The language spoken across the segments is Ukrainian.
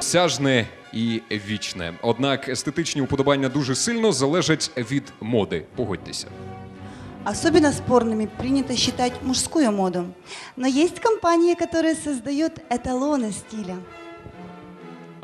Сяжне і вічне, однак естетичні уподобання дуже сильно залежать від моди. Погодьтеся. Особенно спорными принято считать мужскую моду. Но есть компании, которые создают эталоны стиля.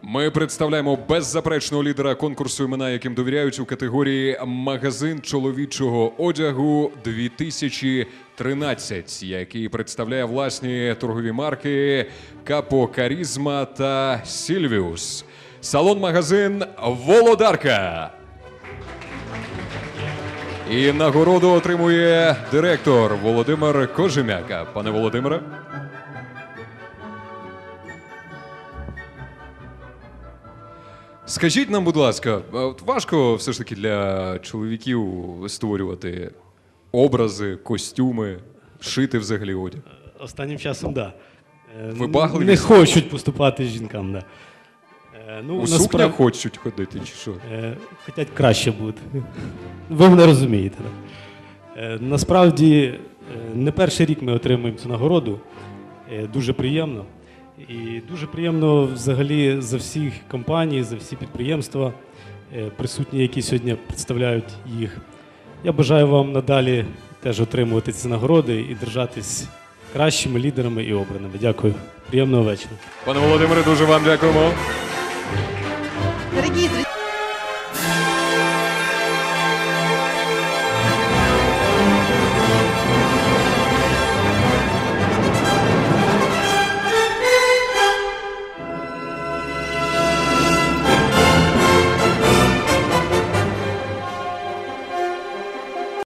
Ми представляємо беззаперечного лідера конкурсу імена, яким довіряють у категорії магазин чоловічого одягу 2013, який представляє власні торгові марки Капо Карізма та Сільвіус. Салон-магазин Володарка. І нагороду отримує директор Володимир Кожемяка. Пане Володимире. Скажіть нам, будь ласка, от важко все ж таки для чоловіків створювати образи, костюми, шити взагалі одяг. Останнім часом, так. Да. Е, Не хочуть поступати жінкам, да. Е, Ну, У насправ- сукнях хочуть ходити, чи що? Е, Хотять краще бути. Ви мене розумієте. Е, Насправді, не перший рік ми отримуємо цю нагороду. Дуже приємно. І дуже приємно взагалі за всіх компаній, за всі підприємства, присутні, які сьогодні представляють їх. Я бажаю вам надалі теж отримувати ці нагороди і держатись кращими лідерами і обраними. Дякую. Приємного вечора. Пане Володимире, дуже вам дякуємо.